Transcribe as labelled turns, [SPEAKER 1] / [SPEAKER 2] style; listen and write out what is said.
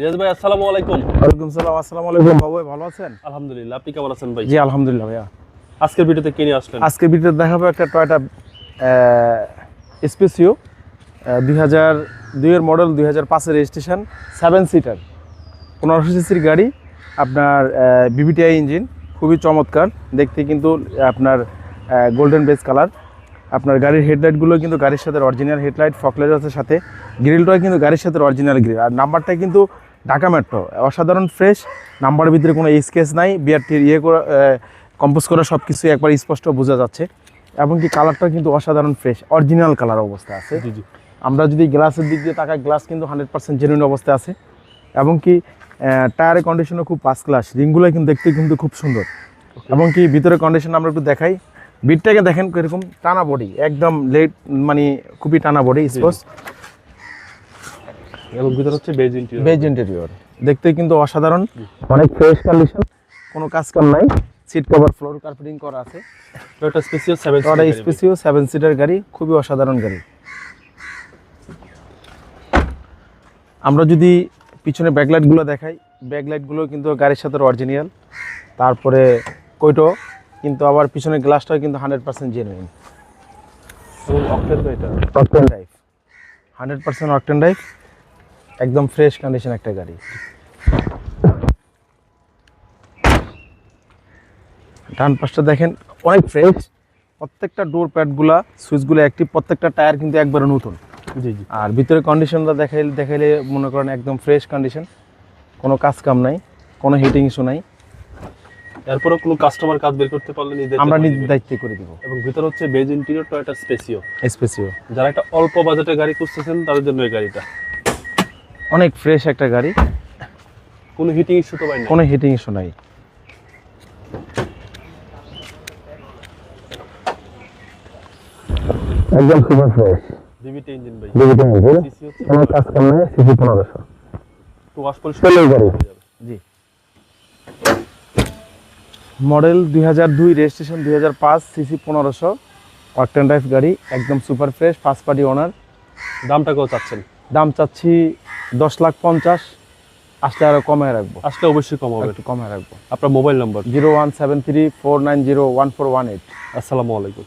[SPEAKER 1] রিয়াজ ভাই আসসালামু আলাইকুম।
[SPEAKER 2] ওয়ালাইকুম সালাম আসসালামু আলাইকুম। বাবু ভালো আছেন?
[SPEAKER 1] আলহামদুলিল্লাহ আপনি কেমন আছেন ভাই?
[SPEAKER 2] জি আলহামদুলিল্লাহ ভাইয়া।
[SPEAKER 1] আজকের ভিডিওতে আসলেন
[SPEAKER 2] দেখাবো একটা টয়টা স্পেসিও দুই হাজার দুইয়ের মডেল দুই হাজার পাঁচের রেজিস্ট্রেশন সেভেন সিটার পনেরোশো সিসির গাড়ি আপনার বিবিটিআই ইঞ্জিন খুবই চমৎকার। দেখতে কিন্তু আপনার গোল্ডেন বেস কালার আপনার গাড়ির হেডলাইটগুলো কিন্তু গাড়ির সাথে অরিজিনাল হেডলাইট ফকলাইট আছে সাথে। গ্রিলটাও কিন্তু গাড়ির সাথে অরিজিনাল গ্রিল আর নাম্বারটা কিন্তু ঢাকা মেট্রো। অসাধারণ ফ্রেশ নাম্বারের ভিতরে কোনো স্কেচ নাই বিআরটির ইয়ে করা কম্পোজ করা সব কিছু একবার স্পষ্ট বোঝা যাচ্ছে। এবং কি কালারটা কিন্তু অসাধারণ ফ্রেশ অরিজিনাল কালার অবস্থা আছে।
[SPEAKER 1] জি জি।
[SPEAKER 2] আমরা যদি গ্লাসের দিক দিয়ে তাকাই গ্লাস কিন্তু হান্ড্রেড পার্সেন্ট জেনুইন অবস্থায় আছে। এবং কি টায়ারের কন্ডিশনও খুব পাস ক্লাস রিংগুলো কিন্তু দেখতে কিন্তু খুব সুন্দর। এবং কি ভিতরে কন্ডিশন আমরা একটু দেখাই। বিটটাকে দেখেন এরকম টানা বডি একদম লেট মানে খুবই টানা বডি স্পোর্টস
[SPEAKER 1] এবং ভিতর হচ্ছে বেজ ইন্টেরিয়র
[SPEAKER 2] বেজ ইন্টেরিয়র দেখতে কিন্তু অসাধারণ। অনেক ফ্রেশ কন্ডিশন কোনো কাজ কাম নাই। সিট কভার ফ্লোর কার্পেটিং করা আছে।
[SPEAKER 1] Toyota special 7
[SPEAKER 2] Toyota Spacio seven seater গাড়ি। খুবই অসাধারণ গাড়ি। আমরা যদি পিছনে ব্যাকলাইটগুলো দেখাই ব্যাকলাইটগুলো কিন্তু গাড়ির সাথে অরিজিনাল তারপরে কইটো কিন্তু আবার পিছনের গ্লাসটাও কিন্তু হান্ড্রেড পার্সেন্ট জেনুইন
[SPEAKER 1] এটা।
[SPEAKER 2] Octane drive hundred percent octane drive একদম ফ্রেশ কন্ডিশন একটা গাড়ি। ডান পাশটা দেখেন অনেক ফ্রেশ প্রত্যেকটা ডোর প্যাডগুলা সুইচগুলো অ্যাক্টিভ প্রত্যেকটা টায়ার কিন্তু একবারে নতুন।
[SPEAKER 1] জি জি।
[SPEAKER 2] আর ভিতরে কন্ডিশনটা দেখাইলে দেখাইলে মনে করেন একদম ফ্রেশ কন্ডিশন কোনো কাজ কাম নাই কোনো হিটিং ইস্যু নাই।
[SPEAKER 1] এরপরও কোনো কাস্টমার কাজ বের করতে পারলে নিজে
[SPEAKER 2] আমরা নিজের দায়িত্বে করে দিব।
[SPEAKER 1] এবং ভিতর হচ্ছে beige interior Toyota Spacio
[SPEAKER 2] Spacio
[SPEAKER 1] যারা একটা অল্প বাজেটের গাড়ি খুঁজতেছেন তাদের জন্য এই গাড়িটা।
[SPEAKER 2] অনেক ফ্রেশ একটা গাড়ি।
[SPEAKER 1] কোনো হিটিং ইস্যু তো পাই
[SPEAKER 2] কোনো হিটিং ইস্যু নাই। একদম সুপার ফ্রেশ
[SPEAKER 1] ডিবিটি ইঞ্জিন ভাই।
[SPEAKER 2] ডিজিটাল ইঞ্জিন কোনো কাজ কাম নাই সিসি পনেরোশো।
[SPEAKER 1] টু ওয়াশ পলিশ
[SPEAKER 2] চলেই গাড়ি। জি। মডেল দুই হাজার দুই রেজিস্ট্রেশন দুই হাজার পাঁচ সিসি পনেরোশো। অকটেন ড্রাইভ গাড়ি একদম super fresh first party owner
[SPEAKER 1] দামটা কত চাচ্ছেন?
[SPEAKER 2] দাম চাচ্ছি দশ লাখ পঞ্চাশ আসলে আরও কমায় রাখব।
[SPEAKER 1] আসলে অবশ্যই কম হবে
[SPEAKER 2] একটু কমায় রাখব।
[SPEAKER 1] আপনার mobile number?
[SPEAKER 2] Zero one seven three four nine zero one four one eight.
[SPEAKER 1] আসসালামু আলাইকুম।